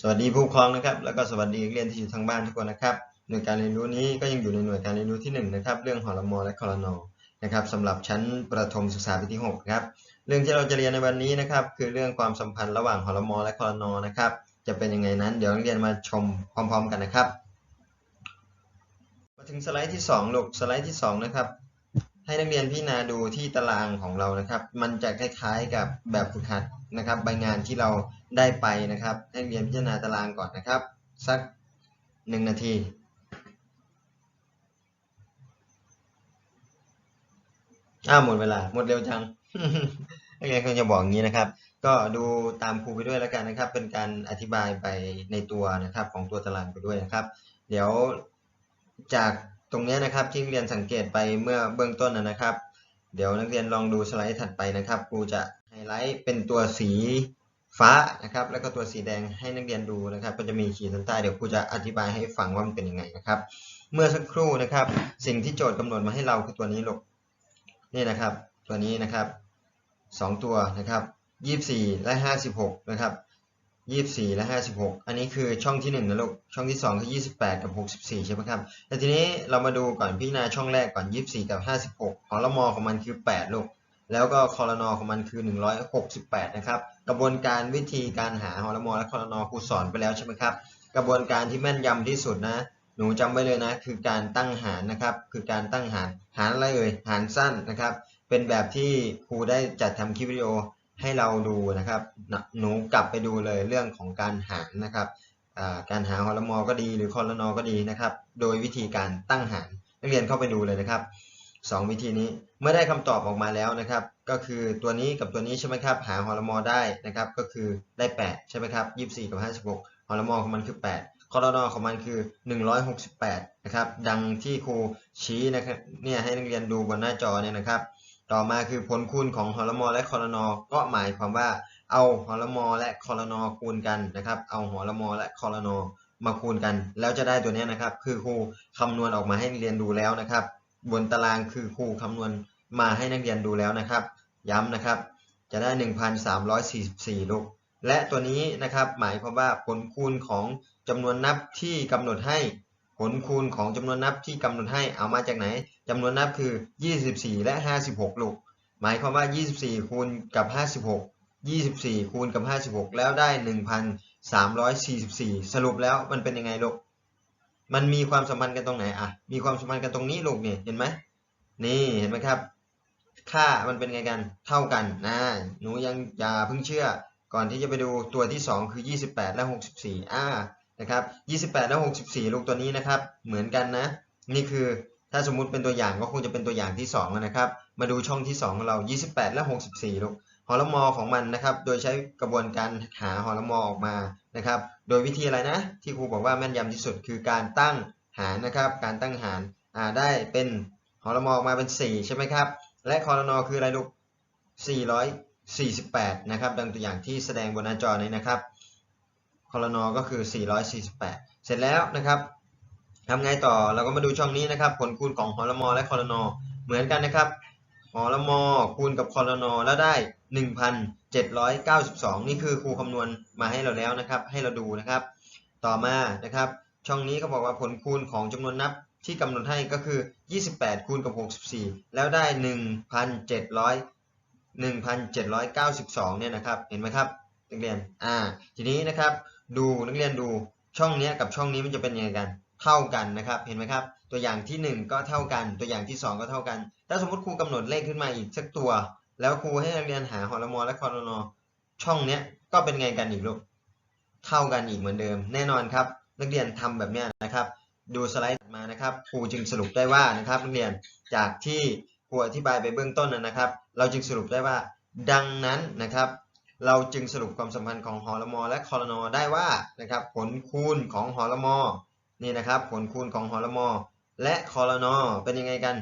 สวัสดีผู้ปกครองนะครับ แล้วก็สวัสดีนักเรียนที่อยู่ทางบ้านทุกคนนะครับ หน่วยการเรียนรู้นี้ก็ยังอยู่ในหน่วยการเรียนรู้ที่1นะครับ เรื่องหอรมอและคอรนอนะครับสำหรับชั้นประถมศึกษาปีที่6ครับ เรื่องที่เราจะเรียนในวันนี้นะครับ คือเรื่องความสัมพันธ์ระหว่างหอรมอและคอรนอนะครับ จะเป็นยังไงนั้น เดี๋ยวนักเรียนมาชมพร้อม ๆ กันนะครับ มาถึงสไลด์ที่2ลูกสไลด์ที่2นะครับ ให้นักเรียนพิจารณาดูที่ตารางของเรานะครับ มันจะคล้ายๆกับแบบฝึกหัดนะครับ ใบงานที่เราได้ไปนะครับ ให้นักเรียนพิจารณาตารางก่อนนะครับ สักหนึ่งนาทีอ้าวหมดเวลาหมดเร็วจังนักเรียนคงจะบอกอย่างนี้นะครับ ก็ดูตามครูไปด้วยแล้วกันนะครับ เป็นการอธิบายไปในตัวนะครับของตัวตารางไปด้วยนะครับ เดี๋ยวจาก ตรงนี้นะครับที่นักเรียนสังเกตไปเมื่อเบื้องต้นนะครับ เดี๋ยวนักเรียนลองดูสไลด์ถัดไปนะครับครูจะไฮไลท์เป็นตัวสีฟ้านะครับ แล้วก็ตัวสีแดงให้นักเรียนดูนะครับ ก็จะมีขีดเส้นใต้เดี๋ยวครูจะอธิบายให้ฟังว่ามันเป็นยังไงนะครับ เมื่อสักครู่นะครับ สิ่งที่โจทย์กำหนดมาให้เราคือตัวนี้ลูกนี่นะครับ ตัวนี้นะครับสองตัวนะครับยี่สิบสี่และห้าสิบหกนะครับ ยี่สิบสี่และห้าสิบหกอันนี้คือช่องที่หนึ่งนะลูก ช่องที่สองคือยี่สิบแปดกับหกสิบสี่ใช่ไหมครับ แต่ทีนี้เรามาดูก่อนพิจารณาช่องแรกก่อนยี่สิบสี่กับห้าสิบหกหอละมอของมันคือแปดลูก แล้วก็คอรนอของมันคือหนึ่งร้อยหกสิบแปดนะครับ กระบวนการวิธีการหาหอละมอและคอรนอครูสอนไปแล้วใช่ไหมครับ กระบวนการที่แม่นยำที่สุดนะ หนูจำไว้เลยนะ คือการตั้งหารนะครับ คือการตั้งหาร หารอะไรเอ่ย หารสั้นนะครับ เป็นแบบที่ครูได้จัดทำคลิปวิดีโอ ให้เราดูนะครับ หนูกลับไปดูเลยเรื่องของการหารนะครับการหาฮอลมอก็ดีหรือคอรนอก็ดีนะครับ โดยวิธีการตั้งหารนักเรียนเข้าไปดูเลยนะครับสองวิธีนี้เมื่อได้คำตอบออกมาแล้วนะครับ ก็คือตัวนี้กับตัวนี้ใช่ไหมครับ หาฮอลมอได้นะครับ ก็คือได้ 8 ใช่ไหมครับ 24 กับ 56ฮอลมอของมันคือ 8 คอรนอของมันคือ 168 นะครับ ดังที่ครูชี้นะครับเนี่ยให้นักเรียนดูบนหน้าจอเนี่ยนะครับ ต่อมาคือผลคูณของฮอลมอและคอรนอก็หมายความว่าเอาฮอลมอและคอรนอคูณกันนะครับ เอาฮอลมอและคอรนอมาคูณกัน แล้วจะได้ตัวนี้นะครับ คือครูคำนวณออกมาให้นักเรียนดูแล้วนะครับ บนตารางคือครูคำนวณมาให้นักเรียนดูแล้วนะครับ ย้ำนะครับ จะได้ 1,344ลูก และตัวนี้นะครับหมายความว่าผลคูณของจำนวนนับที่กำหนดให้ ผลคูณของจำนวนนับที่กำหนดให้เอามาจากไหนจำนวนนับคือ 24 และ 56 ลูก หมายความว่า 24 คูณกับ 56 24 คูณกับ 56 แล้วได้ 1,344 สรุปแล้วมันเป็นยังไงลูก มันมีความสัมพันธ์กันตรงไหนอะ มีความสัมพันธ์กันตรงนี้ลูกเนี่ยเห็นไหมนี่เห็นไหมครับ ค่ามันเป็นไงกัน เท่ากันนะ หนูยังอย่าเพิ่งเชื่อ ก่อนที่จะไปดูตัวที่ 2 คือ 28 และ 64อ่านะครับ28 และ 64 ลูกตัวนี้นะครับเหมือนกันนะ นี่คือถ้าสมมุติเป็นตัวอย่างก็คงจะเป็นตัวอย่างที่ 2 นะครับ มาดูช่องที่ 2 ของเรา 28 และ 64 ลูกฮอลมอของมันนะครับ โดยใช้กระบวนการหาฮอลมอออกมานะครับ โดยวิธีอะไรนะ ที่ครูบอกว่าแม่นยำที่สุดคือการตั้งหารนะครับ การตั้งหารอ่าได้เป็นฮอลมอออกมาเป็น 4 ใช่ไหมครับ และคอรนอคืออะไรลูก400 448 นะครับ ดังตัวอย่างที่แสดงบนหน้าจอนี้นะครับคอรนอก็คือ 448 เสร็จแล้วนะครับทำไงต่อเราก็มาดูช่องนี้นะครับ ผลคูณของฮอลมอและคอรนอเหมือนกันนะครับฮอลมอคูณกับคอรนอแล้วได้ 1,792 นี่คือครูคำนวณมาให้เราแล้วนะครับ ให้เราดูนะครับ ต่อมานะครับ ช่องนี้เขาบอกว่าผลคูณของจำนวนนับที่กำหนดให้ก็คือ 28 คูณกับ 64 แล้วได้ 1,700 1,792เนี่ยนะครับเห็นไหมครับนักเรียนอ่าทีนี้นะครับดูนักเรียนดูช่องนี้กับช่องนี้มันจะเป็นยังไงกันเท่ากันนะครับเห็นไหมครับตัวอย่างที่ 1 ก็เท่ากัน ตัวอย่างที่ 2 ก็เท่ากัน ถ้าสมมติครูกำหนดเลขขึ้นมาอีกสักตัว แล้วครูให้นักเรียนหาฮอลมอและคอรนอช่องเนี้ยก็เป็นไงกันอีกลูกเท่ากันอีกเหมือนเดิม แน่นอนครับ นักเรียนทำแบบนี้นะครับ ดูสไลด์มานะครับครูจึงสรุปได้ว่านะครับนักเรียนจากที่ครูอธิบายไปเบื้องต้นนะครับ เราจึงสรุปได้ว่า ดังนั้นนะครับ เราจึงสรุปความสัมพันธ์ของฮอลมอและคอรนอได้ว่านะครับ ผลคูณของฮอลมอนี่นะครับ ผลคูณของฮอลมอและคอรนอเป็นยังไงกัน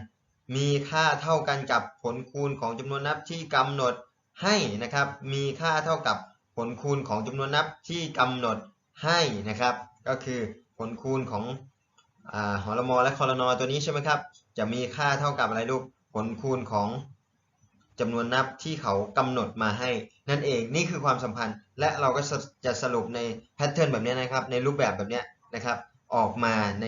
มีค่าเท่ากันกับผลคูณของจำนวนนับที่กำหนดให้นะครับ มีค่าเท่ากับผลคูณของจำนวนนับที่กำหนดให้นะครับ ก็คือผลคูณของอ่าฮอลมอและคอรนอตัวนี้ใช่ไหมครับ จะมีค่าเท่ากับอะไรลูก ผลคูณของ จำนวนนับที่เขากำหนดมาให้ นั่นเองนี่คือความสัมพันธ์ และเราก็จะสรุปในแพทเทิร์นแบบนี้นะครับ ในรูปแบบแบบนี้นะครับ ออกมาใน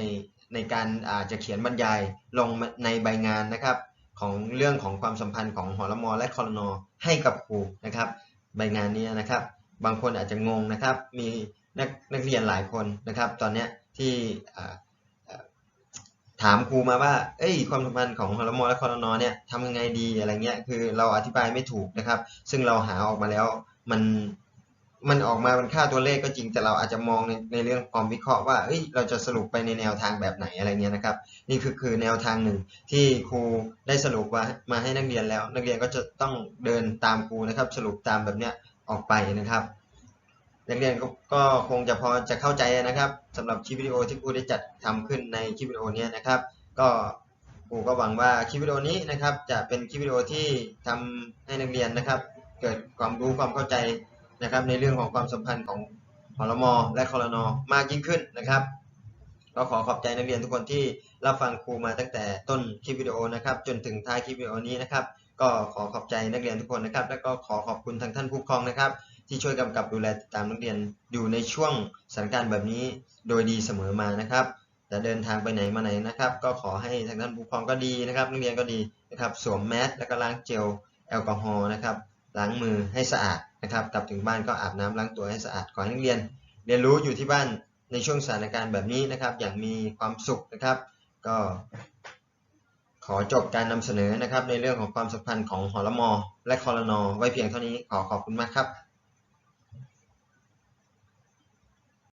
ในการอาจจะเขียนบรรยายลงในใบงานนะครับ ของเรื่องของความสัมพันธ์ของหอรมอและคอรนอให้กับครูนะครับ ใบงานนี้นะครับ บางคนอาจจะงงนะครับ มีนักนักเรียนหลายคนนะครับ ตอนนี้ที่ ถามครูมาว่า เอ้ย ความสัมพันธ์ของฮอร์โมนและคอรนอเนี่ยทำยังไงดีอะไรเงี้ย คือเราอธิบายไม่ถูกนะครับ ซึ่งเราหาออกมาแล้วมันมันออกมาเป็นค่าตัวเลขก็จริงแต่เราอาจจะมองในในเรื่องความวิเคราะห์ว่าเอ้ยเราจะสรุปไปในแนวทางแบบไหนอะไรเงี้ยนะครับ นี่คือคือแนวทางหนึ่งที่ครูได้สรุปว่ามาให้นักเรียนแล้ว นักเรียนก็จะต้องเดินตามครูนะครับ สรุปตามแบบเนี้ยออกไปนะครับ นักเรียนก็คงจะพอจะเข้าใจนะครับสำหรับคลิปวิดีโอที่ครูได้จัดทำขึ้นในคลิปวิดีโอนี้นะครับ ก็ครูก็หวังว่าคลิปวิดีโอนี้นะครับ จะเป็นคลิปวิดีโอที่ทำให้นักเรียนนะครับ เกิดความรู้ความเข้าใจนะครับ ในเรื่องของความสัมพันธ์ของหรมและคอรนอมากยิ่งขึ้นนะครับก็ขอขอบใจนักเรียนทุกคนที่รับฟังครูมาตั้งแต่ต้นคลิปวิดีโอนะครับ จนถึงท้ายคลิปวิดีโอนี้นะครับ ก็ขอขอบใจนักเรียนทุกคนนะครับ และก็ขอขอบคุณทางท่านผู้ปกครองนะครับ ที่ช่วยกำกับดูแลติดตามนักเรียนอยู่ในช่วงสถานการณ์แบบนี้โดยดีเสมอมานะครับจะเดินทางไปไหนมาไหนนะครับ ก็ขอให้ทางท่านผู้ปกครองก็ดีนะครับ นักเรียนก็ดีนะครับ สวมแมสแล้วก็ล้างเจลแอลกอฮอล์นะครับล้างมือให้สะอาดนะครับ กลับถึงบ้านก็อาบน้ำล้างตัวให้สะอาดขอให้นักเรียน เรียนรู้อยู่ที่บ้านในช่วงสถานการณ์แบบนี้นะครับ อย่างมีความสุขนะครับ ก็ขอจบการนำเสนอนะครับ ในเรื่องของความสัมพันธ์ของหอรมอและคอรนอไว้เพียงเท่านี้ขอขอบคุณมากครับ